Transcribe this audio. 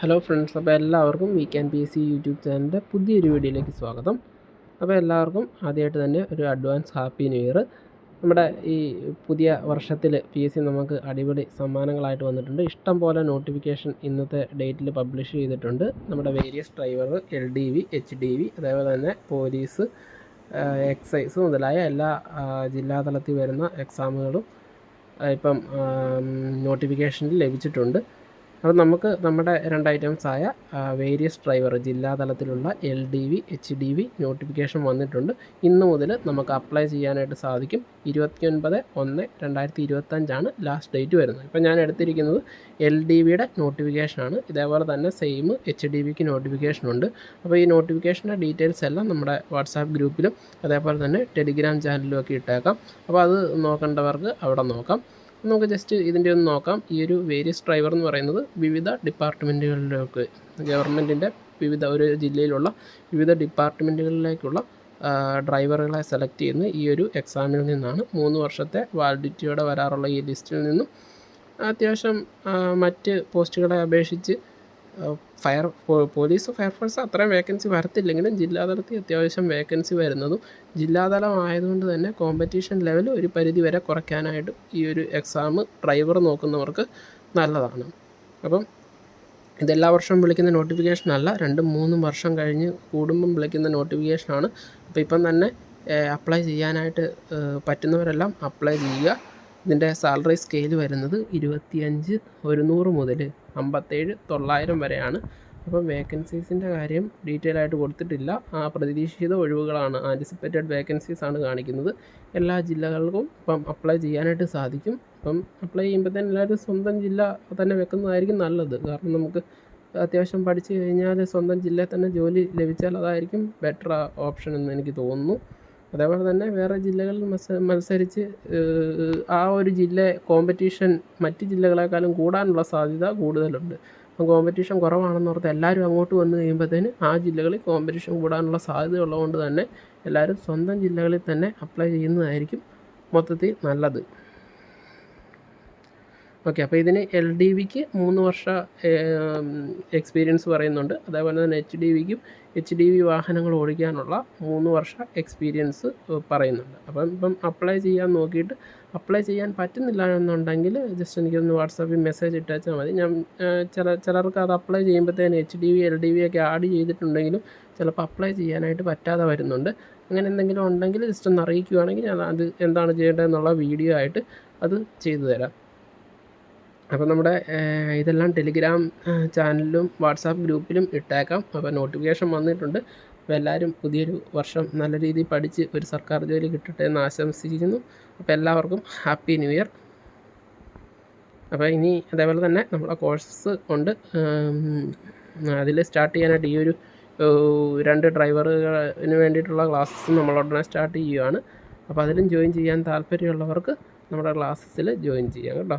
Hello friends അപ്പോൾ എല്ലാവർക്കും we can P C YouTube ചാനലിന്റെ പുതിയൊരു വീഡിയോയിലേക്ക് സ്വാഗതം. അപ്പോൾ എല്ലാവർക്കും ആദ്യമായിട്ട് തന്നെ ഒരു അഡ്വാൻസ് ഹാപ്പി ന്യൂ ഇയർ നമ്മുടെ ഈ പുതിയ വർഷത്തിൽ പി എസ് സി നമുക്ക് അടിപൊളി സമ്മാനങ്ങളായിട്ട് വന്നിട്ടുണ്ട്. ഇഷ്ടം പോലെ നോട്ടിഫിക്കേഷൻ ഇന്നത്തെ ഡേറ്റിൽ പബ്ലിഷ് ചെയ്തിട്ടുണ്ട്. നമ്മുടെ various driver L D V H D V അതേപോലെ തന്നെ പോലീസ് എക്സൈസ് മുതലായ എല്ലാ ജില്ലാതലത്തിൽ വരുന്ന എക്സാമുകളും ഇപ്പം നോട്ടിഫിക്കേഷനിൽ ലഭിച്ചിട്ടുണ്ട്. അപ്പോൾ നമുക്ക് നമ്മുടെ രണ്ട് ഐറ്റംസ് ആയ various driver ജില്ലാതലത്തിലുള്ള L D V H D V notification വന്നിട്ടുണ്ട്. ഇന്ന് മുതൽ നമുക്ക് അപ്ലൈ ചെയ്യാനായിട്ട് സാധിക്കും. ഇരുപത്തിയൊൻപത് ഒന്ന് രണ്ടായിരത്തി ഇരുപത്തഞ്ചാണ് ലാസ്റ്റ് ഡേറ്റ് വരുന്നത്. ഇപ്പോൾ ഞാൻ എടുത്തിരിക്കുന്നത് എൽ ഡി വിയുടെ നോട്ടിഫിക്കേഷനാണ് ഇതേപോലെ തന്നെ സെയിം എച്ച് ഡി വിക്ക് നോട്ടിഫിക്കേഷൻ ഉണ്ട്. അപ്പോൾ ഈ നോട്ടിഫിക്കേഷന്റെ ഡീറ്റെയിൽസ് എല്ലാം നമ്മുടെ വാട്സാപ്പ് ഗ്രൂപ്പിലും അതേപോലെ തന്നെ ടെലിഗ്രാം ചാനലിലും ഒക്കെ ഇട്ടേക്കാം. അപ്പോൾ അത് നോക്കേണ്ടവർക്ക് അവിടെ നോക്കാം. നമുക്ക് ജസ്റ്റ് ഇതിന്റെ ഒന്ന് നോക്കാം. ഈ ഒരു വേരിയസ് ഡ്രൈവർ എന്ന് പറയുന്നത് വിവിധ ഡിപ്പാർട്ട്മെന്റുകളിലേക്ക് ഗവൺമെന്റിന്റെ വിവിധ ഒരു ജില്ലയിലുള്ള വിവിധ ഡിപ്പാർട്ട്മെന്റുകളിലേക്കുള്ള ഡ്രൈവറുകളെ സെലക്ട് ചെയ്യുന്ന ഈ ഒരു എക്സാമിൽ നിന്നാണ് മൂന്ന് വർഷത്തെ വാലിഡിറ്റിയോടെ വരാറുള്ള ഈ ലിസ്റ്റിൽ നിന്നും. അത്യാവശ്യം മറ്റ് പോസ്റ്റുകളെ അപേക്ഷിച്ച് ഫയർ പോലീസ് ഫയർഫോഴ്സ് അത്ര വേക്കൻസി വരത്തില്ലെങ്കിലും ജില്ലാതലത്തിൽ അത്യാവശ്യം വേക്കൻസി വരുന്നതും ജില്ലാതലം ആയതുകൊണ്ട് തന്നെ കോമ്പറ്റീഷൻ ലെവൽ ഒരു പരിധി വരെ കുറയ്ക്കാനായിട്ട് ഈ ഒരു എക്സാം ഡ്രൈവർ നോക്കുന്നവർക്ക് നല്ലതാണ്. അപ്പം ഇതെല്ലാ വർഷവും വിളിക്കുന്ന നോട്ടിഫിക്കേഷൻ അല്ല രണ്ടും മൂന്നും വർഷം കഴിഞ്ഞ് കൂടുമ്പം വിളിക്കുന്ന നോട്ടിഫിക്കേഷനാണ്. അപ്പോൾ ഇപ്പം തന്നെ അപ്ലൈ ചെയ്യാനായിട്ട് പറ്റുന്നവരെല്ലാം അപ്ലൈ ചെയ്യുക. ഇതിന്റെ സാലറി സ്കെയിൽ വരുന്നത് ഇരുപത്തിയഞ്ച് ഒരുന്നൂറ് മുതൽ അമ്പത്തേഴ് തൊള്ളായിരം വരെയാണ്. അപ്പം വേക്കൻസീസിന്റെ കാര്യം ഡീറ്റെയിൽ ആയിട്ട് കൊടുത്തിട്ടില്ല. ആ പ്രതീക്ഷിത ഒഴിവുകളാണ് ആന്റിസിപ്പേറ്റഡ് വേക്കൻസീസ് ആണ് കാണിക്കുന്നത്. എല്ലാ ജില്ലകൾക്കും ഇപ്പം അപ്ലൈ ചെയ്യാനായിട്ട് സാധിക്കും. അപ്പം അപ്ലൈ ചെയ്യുമ്പോൾ തന്നെ എല്ലാവരും സ്വന്തം ജില്ല തന്നെ വെക്കുന്നതായിരിക്കും നല്ലത്. കാരണം നമുക്ക് അത്യാവശ്യം പഠിച്ചു കഴിഞ്ഞാൽ സ്വന്തം ജില്ലയിൽ തന്നെ ജോലി ലഭിച്ചാൽ അതായിരിക്കും ബെറ്റർ ഓപ്ഷൻ എന്ന് എനിക്ക് തോന്നുന്നു. അതേപോലെ തന്നെ വേറെ ജില്ലകളിൽ മത്സ മത്സരിച്ച് ആ ഒരു ജില്ല കോമ്പറ്റീഷൻ മറ്റ് ജില്ലകളെക്കാളും കൂടാനുള്ള സാധ്യത കൂടുതലുണ്ട്. അപ്പം കോമ്പറ്റീഷൻ കുറവാണെന്നോർത്ത് എല്ലാവരും അങ്ങോട്ട് വന്നു കഴിയുമ്പോഴത്തേന് ആ ജില്ലകളിൽ കോമ്പറ്റീഷൻ കൂടാനുള്ള സാധ്യത ഉള്ളതുകൊണ്ട് തന്നെ എല്ലാവരും സ്വന്തം ജില്ലകളിൽ തന്നെ അപ്ലൈ ചെയ്യുന്നതായിരിക്കും മൊത്തത്തിൽ നല്ലത്. ഓക്കെ അപ്പോൾ ഇതിന് എൽ ഡി വിക്ക് മൂന്ന് വർഷ എക്സ്പീരിയൻസ് പറയുന്നുണ്ട്. അതേപോലെ തന്നെ എച്ച് ഡി വിക്കും എച്ച് ഡി വി വാഹനങ്ങൾ ഓടിക്കാനുള്ള മൂന്ന് വർഷ എക്സ്പീരിയൻസ് പറയുന്നുണ്ട്. അപ്പം ഇപ്പം അപ്ലൈ ചെയ്യാൻ നോക്കിയിട്ട് അപ്ലൈ ചെയ്യാൻ പറ്റുന്നില്ല എന്നുണ്ടെങ്കിൽ ജസ്റ്റ് എനിക്കൊന്ന് വാട്സാപ്പിൽ മെസ്സേജ് ഇട്ടാച്ചാൽ മതി. ഞാൻ ചില ചിലർക്ക് അത് apply ചെയ്യുമ്പോഴത്തേന് H D V L D V ഒക്കെ ആഡ് ചെയ്തിട്ടുണ്ടെങ്കിലും ചിലപ്പോൾ അപ്ലൈ ചെയ്യാനായിട്ട് പറ്റാതെ വരുന്നുണ്ട്. അങ്ങനെ എന്തെങ്കിലും ഉണ്ടെങ്കിൽ ജസ്റ്റ് ഒന്ന് അറിയിക്കുകയാണെങ്കിൽ ഞാൻ അത് എന്താണ് ചെയ്യേണ്ടതെന്നുള്ള വീഡിയോ ആയിട്ട് അത് ചെയ്തു തരാം. അപ്പോൾ നമ്മുടെ ഇതെല്ലാം ടെലിഗ്രാം ചാനലിലും വാട്സാപ്പ് ഗ്രൂപ്പിലും ഇട്ടേക്കാം. അപ്പോൾ നോട്ടിഫിക്കേഷൻ വന്നിട്ടുണ്ട്. അപ്പോൾ എല്ലാവരും പുതിയൊരു വർഷം നല്ല രീതിയിൽ പഠിച്ച് ഒരു സർക്കാർ ജോലി കിട്ടട്ടെ എന്ന് ആശംസിക്കുന്നു അപ്പോൾ എല്ലാവർക്കും ഹാപ്പി ന്യൂ ഇയർ. അപ്പോൾ ഇനി അതേപോലെ തന്നെ നമ്മുടെ കോഴ്സസ് ഉണ്ട്. അതിൽ സ്റ്റാർട്ട് ചെയ്യാനായിട്ട് ഈ ഒരു രണ്ട് ഡ്രൈവറുകളിന് വേണ്ടിയിട്ടുള്ള ക്ലാസ്സസ് നമ്മൾ ഉടനെ സ്റ്റാർട്ട് ചെയ്യുകയാണ് അപ്പോൾ അതിലും ജോയിൻ ചെയ്യാൻ താല്പര്യമുള്ളവർക്ക് നമ്മുടെ ക്ലാസ്സസിൽ ജോയിൻ ചെയ്യാം കേട്ടോ.